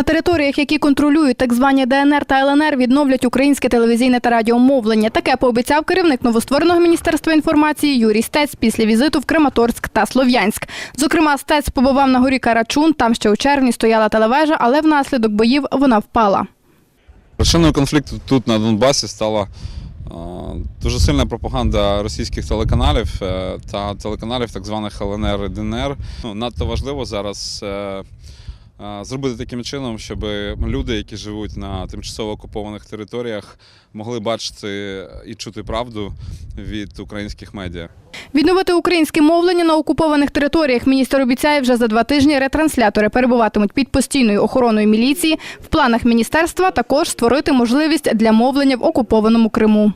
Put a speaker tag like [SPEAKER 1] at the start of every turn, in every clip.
[SPEAKER 1] На територіях, які контролюють так звані ДНР та ЛНР, відновлять українське телевізійне та радіомовлення. Таке пообіцяв керівник новоствореного міністерства інформації Юрій Стець після візиту в Краматорськ та Слов'янськ. Зокрема, Стець побував на горі Карачун. Там ще у червні стояла телевежа, але внаслідок боїв вона впала.
[SPEAKER 2] Причиною конфлікту тут на Донбасі стала дуже сильна пропаганда російських телеканалів е, та телеканалів так званих ЛНР і ДНР. Ну, надто важливо зараз е, зробити таким чином, щоб люди, які живуть на тимчасово окупованих територіях, могли бачити і чути правду від українських медіа.
[SPEAKER 1] Відновити українське мовлення на окупованих територіях міністр обіцяє вже за два тижні. Ретранслятори перебуватимуть під постійною охороною міліції. В планах міністерства також створити можливість для мовлення в окупованому Криму.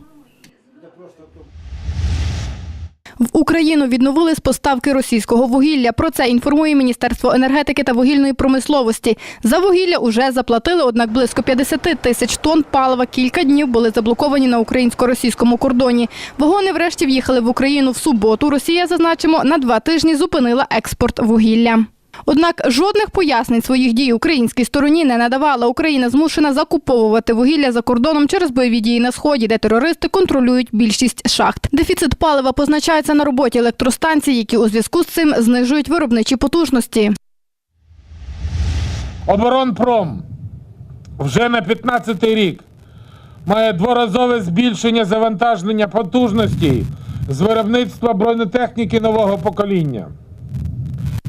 [SPEAKER 1] В Україну відновили з поставки російського вугілля. Про це інформує Міністерство енергетики та вугільної промисловості. За вугілля уже заплатили, однак близько 50 тисяч тонн палива кілька днів були заблоковані на українсько-російському кордоні. Вагони врешті в'їхали в Україну в суботу. Росія, зазначимо, на два тижні зупинила експорт вугілля. Однак жодних пояснень своїх дій українській стороні не надавала. Україна змушена закуповувати вугілля за кордоном через бойові дії на сході, де терористи контролюють більшість шахт. Дефіцит палива позначається на роботі електростанцій, які у зв'язку з цим знижують виробничі потужності.
[SPEAKER 3] Оборонпром вже на 15-й рік має дворазове збільшення завантаження потужностей з виробництва бронетехніки нового покоління.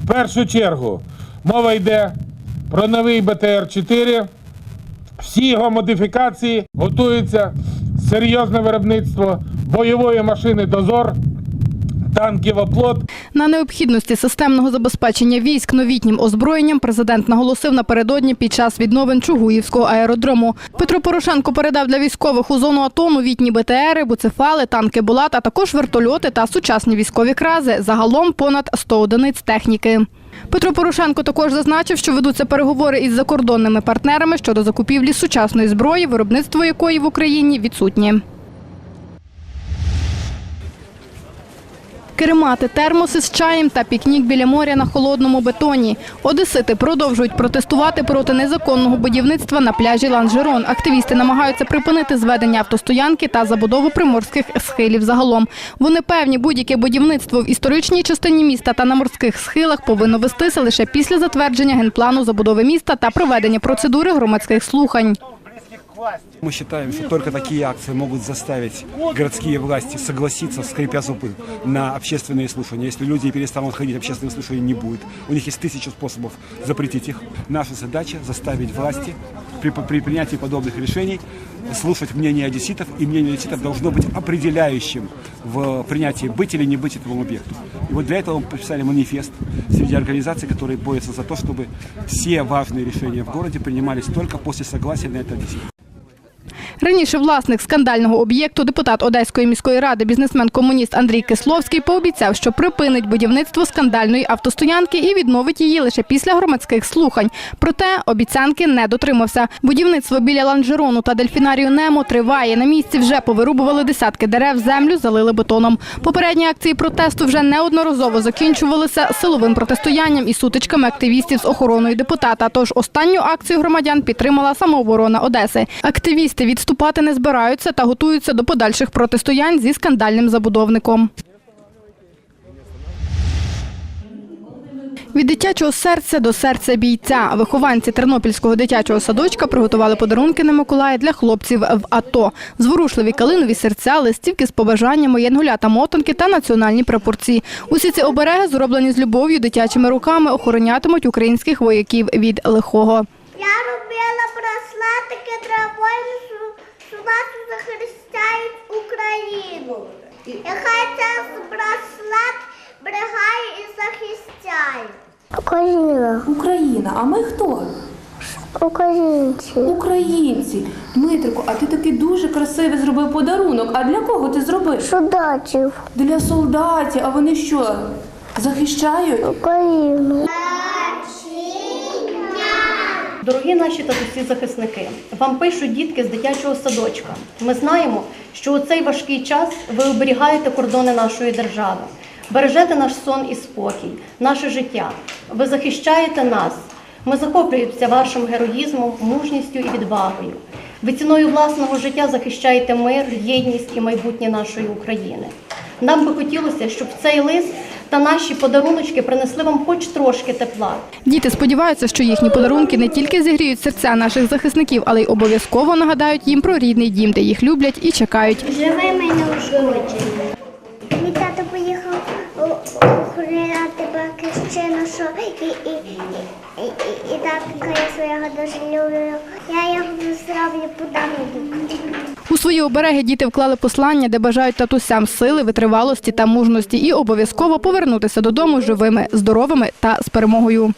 [SPEAKER 3] Першу чергу. Мова йде про новий БТР-4. Всі його модифікації готуються. Серйозне виробництво. Бойової машини Дозор, танків оплот
[SPEAKER 1] На необхідності системного забезпечення військ новітнім озброєнням президент наголосив напередодні під час відновин Чугуївського аеродрому. Петро Порошенко передав для військових у зону АТО новітні БТРи, буцефали, танки Булат, а також вертольоти та сучасні військові крази. Загалом понад 100 одиниць техніки. Петро Порошенко також зазначив, що ведуться переговори із закордонними партнерами щодо закупівлі сучасної зброї, виробництво якої в Україні відсутнє. Керемати, термоси з чаєм та пікнік біля моря на холодному бетоні. Одесити продовжують протестувати проти незаконного будівництва на пляжі Ланжерон. Активісти намагаються припинити зведення автостоянки та забудову приморських схилів загалом. Вони певні, будь-яке будівництво в історичній частині міста та на морських схилах повинно вестися лише після затвердження генплану забудови міста та проведення процедури громадських слухань.
[SPEAKER 4] Мы считаем, что только такие акции могут заставить городские власти согласиться, скрипя зубы, на общественные слушания. Если люди перестанут ходить, общественные слушания не будет. У них есть тысяча способов запретить их. Наша задача заставить власти при, при принятии подобных решений слушать мнение одесситов, и мнение одесситов должно быть определяющим в принятии быть или не быть этому объекту. И вот для этого мы подписали манифест среди организаций, которые борются за то, чтобы все важные решения в городе принимались только после согласия на это одесситов.
[SPEAKER 1] Раніше власник скандального об'єкту, депутат Одеської міської ради, бізнесмен-комуніст Андрій Кисловський пообіцяв, що припинить будівництво скандальної автостоянки і відновить її лише після громадських слухань. Проте обіцянки не дотримався. Будівництво біля ланжерону та дельфінарію Немо триває. На місці вже повирубували десятки дерев, землю залили бетоном. Попередні акції протесту вже неодноразово закінчувалися силовим протистоянням і сутичками активістів з охороною депутата. Тож останню акцію громадян підтримала самооборона Одеси. Активісти відступати не збираються та готуються до подальших протистоянь зі скандальним забудовником. Від дитячого серця до серця бійця. Вихованці Тернопільського дитячого садочка приготували подарунки на Миколая для хлопців в АТО. Зворушливі калинові серця, листівки з побажаннями, янголята мотанки та національні прапорці. Усі ці обереги, зроблені з любов'ю дитячими руками, охоронятимуть українських вояків від лихого.
[SPEAKER 5] Я робила браслетики для воїнів, що- що нас захищають Україну. І хай цей браслет берегає і захищає. Україна.
[SPEAKER 6] Україна, а ми хто?
[SPEAKER 5] Українці.
[SPEAKER 6] Українці. Дмитрику, а ти такий дуже красивий зробив подарунок. А для кого ти зробив?
[SPEAKER 5] Солдатів.
[SPEAKER 6] Для солдатів. А вони що? Захищають?
[SPEAKER 5] Україну.
[SPEAKER 7] Дорогі наші татусі захисники, вам пишуть дітки з дитячого садочка. Ми знаємо, що у цей важкий час ви оберігаєте кордони нашої держави, бережете наш сон і спокій, наше життя. Ви захищаєте нас. Ми захоплюємося вашим героїзмом, мужністю і відвагою. Ви ціною власного життя захищаєте мир, єдність і майбутнє нашої України. Нам би хотілося, щоб цей лист та наші подаруночки принесли вам хоч трошки тепла.
[SPEAKER 1] Діти сподіваються, що їхні подарунки не тільки зігріють серця наших захисників, але й обов'язково нагадають їм про рідний дім, де їх люблять і чекають.
[SPEAKER 5] Живи мене ушкодження. Мій тато поїхав охороняти батьківщину, що і, і, і, і, і, і так я свого дуже люблю. Я його зроблю подарунок.
[SPEAKER 1] Свої обереги діти вклали послання, де бажають татусям сили, витривалості та мужності, і обов'язково повернутися додому живими, здоровими та з перемогою.